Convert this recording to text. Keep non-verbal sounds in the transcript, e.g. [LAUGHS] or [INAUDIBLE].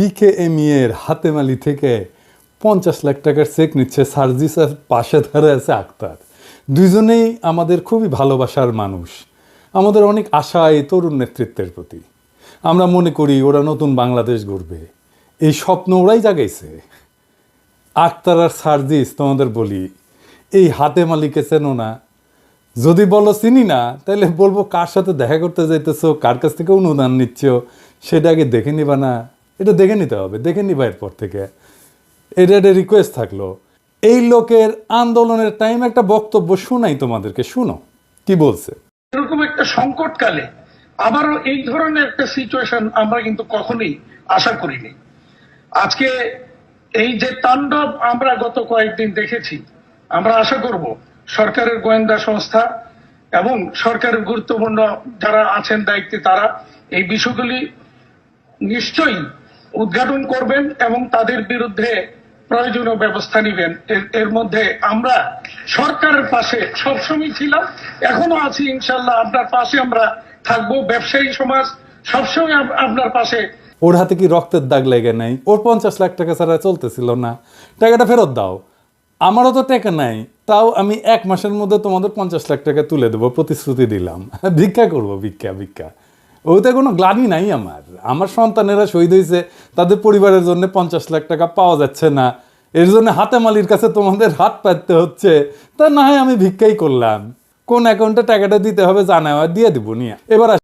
BKME এর হাতেমালি থেকে পঞ্চাশ লাখ টাকার চেক নিচ্ছে সার্জিস আর পাশে ধারে আছে আক্তার। দুজনেই আমাদের খুবই ভালোবাসার মানুষ। আমাদের অনেক আশা এই তরুণ নেতৃত্বের প্রতি। আমরা মনে করি ওরা নতুন বাংলাদেশ গড়বে। এই স্বপ্ন ওরাই জাগাইছে। আক্তার আর সার্জিস, তোমাদের বলি, এই হাতে মালিকে চেনো না। যদি বলো চিনি না তাহলে বলব কার সাথে দেখা করতে যাইতেছো, কার কাছ থেকে অনুদান নিচ্ছ, সেটা আগে দেখে নিবা না। এটা দেখে নিতে হবে, দেখে নিবা এরপর থেকে। এটা একটা রিকোয়েস্ট থাকল। এই লোকের আন্দোলনের টাইম একটা বক্তব্য শোনাই তোমাদেরকে, শুনো, কি বলছে? এরকম একটা সংকটকালে আবারও এই ধরনের একটা সিচুয়েশন আমরা কিন্তু কখনোই আশা করিনি। আজকে এই যে তাণ্ডব আমরা গত কয়েকদিন দেখেছি, আমরা আশা করব সরকারের গোয়েন্দা সংস্থা এবং সরকারের গুরুত্বপূর্ণ যারা আছেন দায়িত্বে তারা এই বিষয়গুলি নিশ্চয়ই উদ্ঘাটন করবেন এবং তাদের বিরুদ্ধে প্রয়োজনীয় ব্যবস্থা নেবেন। এর- মধ্যে আমরা সরকারের পাশে সবসময় ছিলাম, এখনও আছি ইনশাল্লাহ আপনার পাশে আমরা থাকব, ব্যবসায়ী সমাজ সবসময় আপনার পাশে। ওর হাতে কি রক্তের দাগ লেগে নাই? ওর পঞ্চাশ লাখ টাকা ছাড়া চলতেছিল না। টাকাটা ফেরত দাও। আমারও তো টাকা নাই, তাও আমি এক মাসের মধ্যে তোমাদের পঞ্চাশ লাখ টাকা তুলে দেবো, প্রতিশ্রুতি দিলাম। [LAUGHS] ভিক্ষা করব, ভিক্ষা ভিক্ষা। ওতে কোনো গ্লানি নাই আমার। আমার সন্তানেরা শহীদ হয়েছে তাদের পরিবারের জন্য পঞ্চাশ লাখ টাকা পাওয়া যাচ্ছে না। এর জন্য হাতে মালির কাছে তোমাদের হাত পাততে হচ্ছে। তা না হয় আমি ভিক্ষাই করলাম। কোন অ্যাকাউন্টে টাকাটা দিতে হবে জানাওয়া দিয়ে দিব নিয়ে। এবার